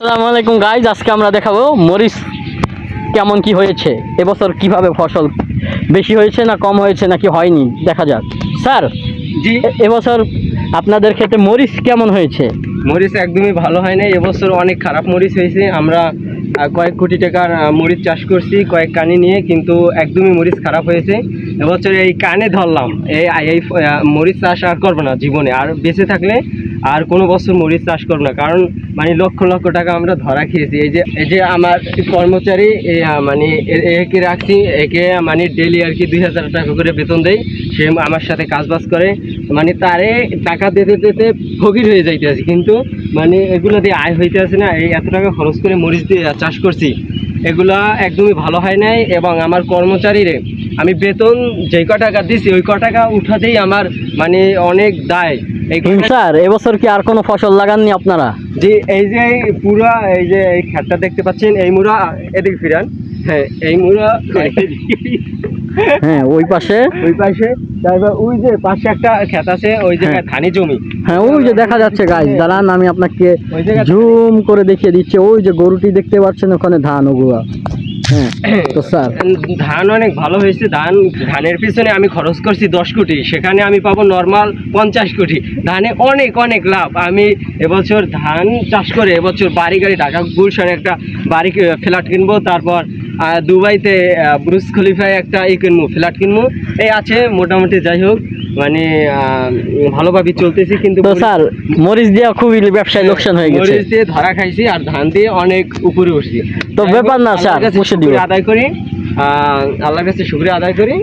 আসসালামু আলাইকুম গাইজ আজকে আমরা দেখাবো মরিচ কেমন কি হয়েছে এবছর কীভাবে ফসল বেশি হয়েছে না কম হয়েছে নাকি হয়নি দেখা যাক। স্যার জি। এবছর আপনাদের ক্ষেত্রে মরিচ কেমন হয়েছে? মরিচ একদমই ভালো হয় না এবছর অনেক খারাপ মরিচ হয়েছে। আমরা কয়েক কোটি টাকার মরিচ চাষ করছি কয়েক কানি নিয়ে কিন্তু একদমই মরিচ খারাপ হয়েছে। এবছর এই কানে ধরলাম, এই এই মরিচ চাষ আর করব না জীবনে। আর বেঁচে থাকলে আর কোনো বছর মরিচ চাষ করব না। কারণ মানে লক্ষ লক্ষ টাকা আমরা ধরা খেয়েছি। এই যে এই যে আমার কর্মচারী মানে একে রাখছি, একে মানে ডেলি আর কি দুই হাজার টাকা করে বেতন দেয়। সে আমার সাথে কাজ বাজ করে। মানে তারে টাকা দিতে দিতে ফকির হয়ে যাইতে আছে। কিন্তু মানে এগুলো দিয়ে আয় হইতে আছে না। এই এত টাকা খরচ করে মরিচ দিয়ে চাষ করছি। এগুলা একদমই ভালো হয় নাই এবং আমার কর্মচারীরে আমি বেতন যে ক টাকা দিছি ওই ক টাকা উঠাতেই আমার মানে অনেক দায়। স্যার এবছর কি আর কোনো ফসল লাগাননি আপনারা? যে এই যে পুরা এই যে এই খেতটা দেখতে পাচ্ছেন এই মুড়া এদিকে ফিরান। হ্যাঁ এই মুড়া হ্যাঁ। ওই পাশে। ওই পাশে। তারপর ওই যে পাশে একটা খেত আছে ওই জায়গায় ধানি জমি। হ্যাঁ ওই যে দেখা যাচ্ছে গাছ দাঁড়ান আমি আপনাকে জুম করে দেখিয়ে দিচ্ছি। ওই যে গরুটি দেখতে পাচ্ছেন ওখানে ধান ওগুলা। হ্যাঁ তো স্যার। ধান অনেক ভালো হয়েছে। ধান, ধানের পিছনে আমি খরচ করছি দশ কোটি। সেখানে আমি পাবো নর্মাল পঞ্চাশ কোটি। ধানে অনেক অনেক লাভ। আমি এবছর ধান চাষ করে এবছর বাড়ি গাড়ি, ঢাকা গুলশানে একটা বাড়ি ফ্ল্যাট কিনবো। তারপর দুবাইতে ব্রুজ খলিফায় একটা ই কিনবো ফ্ল্যাট কিনবো। এই আছে, মোটামুটি যাই হোক। মানে আহ, ভালোভাবে চলতেছি কিন্তু তো স্যার মরিচ দিয়ে খুবই ব্যবসায় লোকসান হয়ে গেছে। মরিচ দিয়ে ধরা খাইছি আর ধান দিয়ে অনেক উপরে উঠছি। তো ব্যাপার না, স্যার, আদায় করি। আহ, আল্লাহর কাছে শুক্রিয়া আদায় করি।